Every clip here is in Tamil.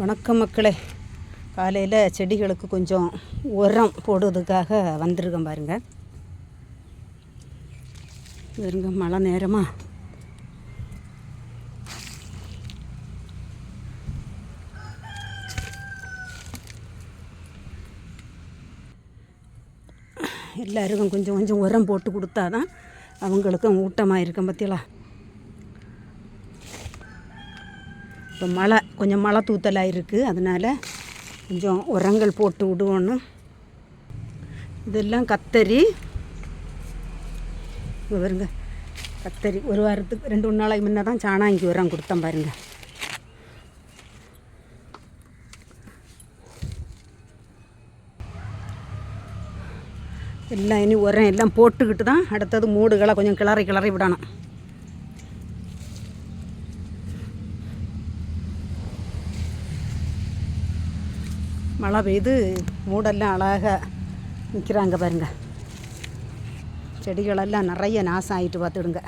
வணக்கம் மக்களே. காலையில் செடிகளுக்கு கொஞ்சம் உரம் போடுறதுக்காக வந்திருக்கேன் பாருங்க. இருங்க மழை நேரமாக எல்லாருக்கும் கொஞ்சம் கொஞ்சம் உரம் போட்டு கொடுத்தா தான் அவங்களுக்கும் ஊட்டமாக இருக்கும் பற்றியலாம் இப்போ மழை கொஞ்சம் மழை தூத்தலாக இருக்குது அதனால் கொஞ்சம் உரங்கள் போட்டு விடுவோன்னு. இதெல்லாம் கத்தரி. வருங்க பாருங்க. கத்தரி. ஒரு வாரத்துக்கு ரெண்டு மூணு நாளைக்கு முன்னே தான் சாணாங்கி உரம் கொடுத்தேன் பாருங்க. எல்லாம் இனி உரம் எல்லாம் போட்டுக்கிட்டு தான் அடுத்தது மூடுகளை கொஞ்சம் கிளறி கிளறி விடணும். மழை பெய்து மூடெல்லாம் அழகாக நிற்கிறாங்க பாருங்க. செடிகளெல்லாம் நிறைய நாசம் ஆகிட்டு பார்த்துடுங்க.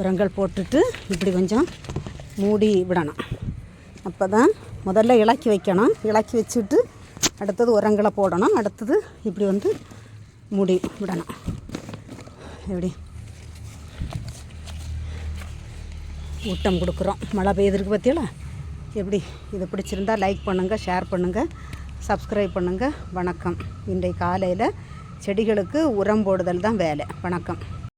உரங்கள் போட்டுட்டு இப்படி கொஞ்சம் மூடி விடணும். அப்போ தான் முதல்ல இலக்கி வைக்கணும். இலக்கி வச்சுட்டு அடுத்தது உரங்களை போடணும். அடுத்தது இப்படி வந்து மூடி விடணும். எப்படி? ஊட்டம் கொடுக்குறோம். மழை பெய்திருக்கு பார்த்தீங்களா எப்படி இது பிடிச்சிருந்தா லைக் பண்ணுங்கள் ஷேர் பண்ணுங்கள் சப்ஸ்கிரைப் பண்ணுங்கள் வணக்கம். இன்றைக்கு காலையில் செடிகளுக்கு உரம் போடுதல் தான் வேலை. வணக்கம்.